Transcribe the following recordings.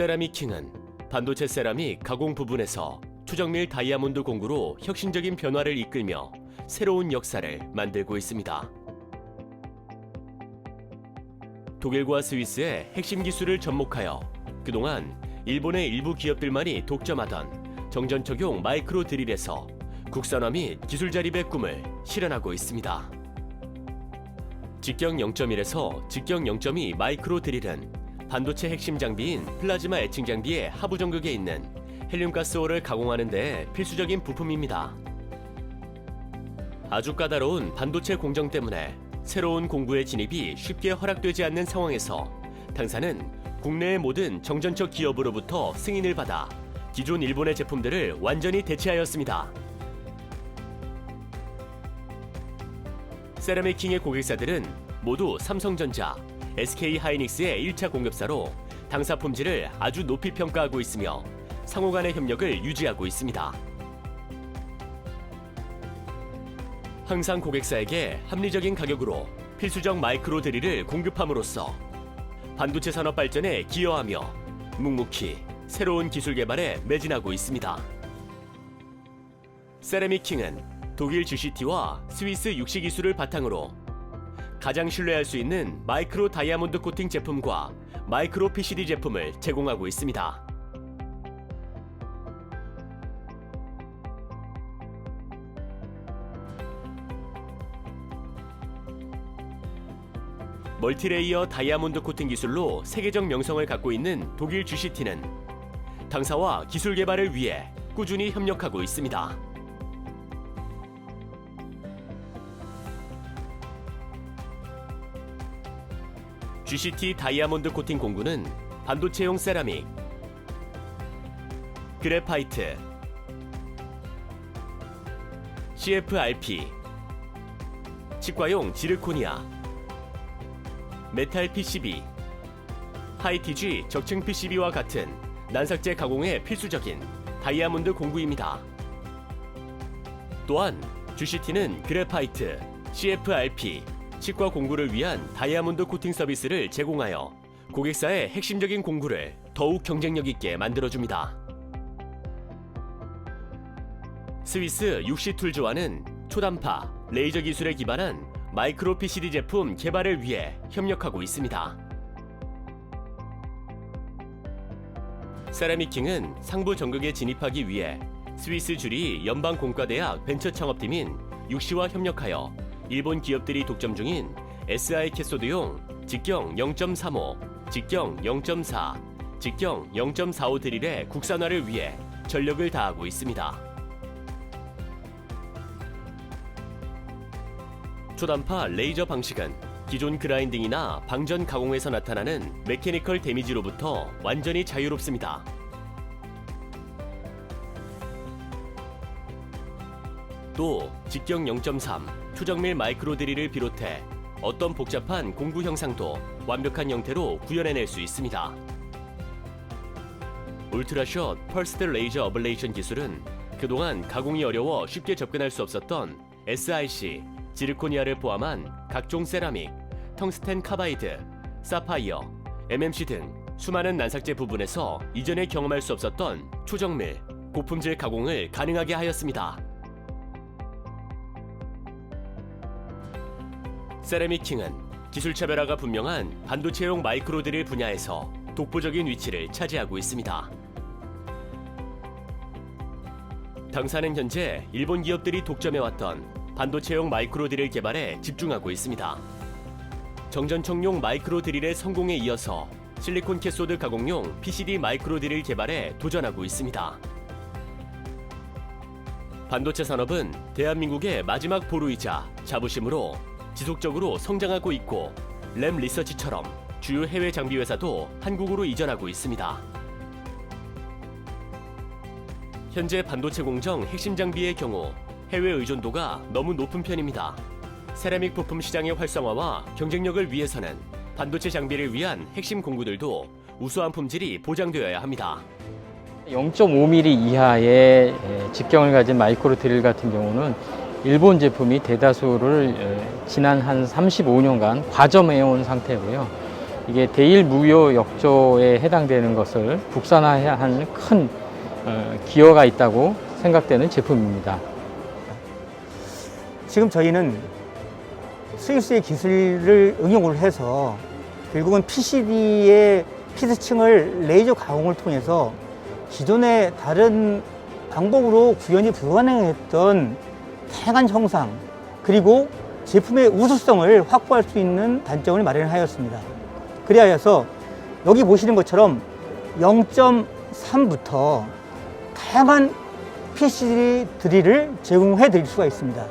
세라믹킹은 반도체 세라믹 가공 부분에서 추정밀 다이아몬드 공구로 혁신적인 변화를 이끌며 새로운 역사를 만들고 있습니다. 독일과 스위스의 핵심 기술을 접목하여 그동안 일본의 일부 기업들만이 독점하던 정전 적용 마이크로 드릴에서 국산화 및 기술 자립의 꿈을 실현하고 있습니다. 직경 0.1에서 직경 0.2 마이크로 드릴은 반도체 핵심 장비인 플라즈마 애칭 장비의 하부 정극에 있는 헬륨가스호를 가공하는 데 필수적인 부품입니다. 아주 까다로운 반도체 공정 때문에 새로운 공구의 진입이 쉽게 허락되지 않는 상황에서 당사는 국내의 모든 정전적 기업으로부터 승인을 받아 기존 일본의 제품들을 완전히 대체하였습니다. 세라믹킹의 고객사들은 모두 삼성전자, SK 하이닉스의 1차 공급사로 당사 품질을 아주 높이 평가하고 있으며 상호 간의 협력을 유지하고 있습니다. 항상 고객사에게 합리적인 가격으로 필수적 마이크로 드릴을 공급함으로써 반도체 산업 발전에 기여하며 묵묵히 새로운 기술 개발에 매진하고 있습니다. 세라믹킹은 독일 GCT와 스위스 육시 기술을 바탕으로 가장 신뢰할 수 있는 마이크로 다이아몬드 코팅 제품과 마이크로 PCD 제품을 제공하고 있습니다. 멀티레이어 다이아몬드 코팅 기술로 세계적 명성을 갖고 있는 독일 GCT는 당사와 기술 개발을 위해 꾸준히 협력하고 있습니다. GCT 다이아몬드 코팅 공구는 반도체용 세라믹, 그래파이트, CFRP, 치과용 지르코니아, 메탈 PCB, 하이티지 적층 PCB와 같은 난삭제 가공에 필수적인 다이아몬드 공구입니다. 또한 GCT는 그래파이트, CFRP, 치과 공구를 위한 다이아몬드 코팅 서비스를 제공하여 고객사의 핵심적인 공구를 더욱 경쟁력 있게 만들어줍니다. 스위스 육시툴즈와는 초단파, 레이저 기술에 기반한 마이크로 PCD 제품 개발을 위해 협력하고 있습니다. 세라믹킹은 상부 전극에 진입하기 위해 스위스 주리 연방 공과대학 벤처 창업팀인 육시와 협력하여 일본 기업들이 독점 중인 SI 캐소드용 직경 0.35, 직경 0.4, 직경 0.45 드릴의 국산화를 위해 전력을 다하고 있습니다. 초단파 레이저 방식은 기존 그라인딩이나 방전 가공에서 나타나는 메케니컬 데미지로부터 완전히 자유롭습니다. 또 직경 0.3 추정밀 마이크로 드릴을 비롯해 어떤 복잡한 공구 형상도 완벽한 형태로 구현해낼 수 있습니다. 울트라숏 펄스드 레이저 어블레이션 기술은 그동안 가공이 어려워 쉽게 접근할 수 없었던 SiC, 지르코니아를 포함한 각종 세라믹, 텅스텐 카바이드, 사파이어, MMC 등 수많은 난삭제 부분에서 이전에 경험할 수 없었던 초정밀, 고품질 가공을 가능하게 하였습니다. 세라믹킹은 기술 차별화가 분명한 반도체용 마이크로 드릴 분야에서 독보적인 위치를 차지하고 있습니다. 당사는 현재 일본 기업들이 독점해왔던 반도체용 마이크로 드릴 개발에 집중하고 있습니다. 정전청용 마이크로 드릴의 성공에 이어서 실리콘 캐소드 가공용 PCD 마이크로 드릴 개발에 도전하고 있습니다. 반도체 산업은 대한민국의 마지막 보루이자 자부심으로 지속적으로 성장하고 있고 램 리서치처럼 주요 해외 장비 회사도 한국으로 이전하고 있습니다. 현재 반도체 공정 핵심 장비의 경우 해외 의존도가 너무 높은 편입니다. 세라믹 부품 시장의 활성화와 경쟁력을 위해서는 반도체 장비를 위한 핵심 공구들도 우수한 품질이 보장되어야 합니다. 0.5mm 이하의 에, 직경을 가진 마이크로 드릴 같은 경우는 일본 제품이 대다수를 에, 지난 한 35년간 과점해온 상태고요. 이게 대일 무효 역조에 해당되는 것을 하는 큰 어, 기여가 있다고 생각되는 제품입니다. 지금 저희는 스위스의 기술을 응용을 해서 결국은 PCB의 피스층을 레이저 가공을 통해서 기존의 다른 방법으로 구현이 불가능했던 다양한 형상 그리고 제품의 우수성을 확보할 수 있는 단점을 마련하였습니다. 그리하여서 여기 보시는 것처럼 0.3부터 다양한 PCB 드릴을 제공해 드릴 수가 있습니다.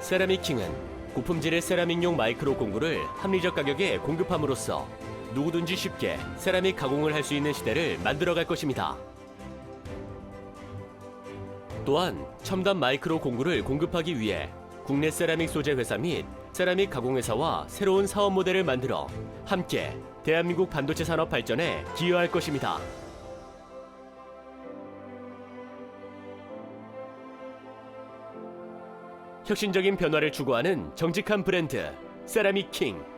세라믹킹은 고품질의 세라믹용 마이크로 공구를 합리적 가격에 공급함으로써 누구든지 쉽게 세라믹 가공을 할 수 있는 시대를 만들어갈 것입니다. 또한 첨단 마이크로 공구를 공급하기 위해 국내 세라믹 소재 회사 및 세라믹 가공 회사와 새로운 사업 모델을 만들어 함께 대한민국 반도체 산업 발전에 기여할 것입니다. 혁신적인 변화를 추구하는 정직한 브랜드 세라믹 킹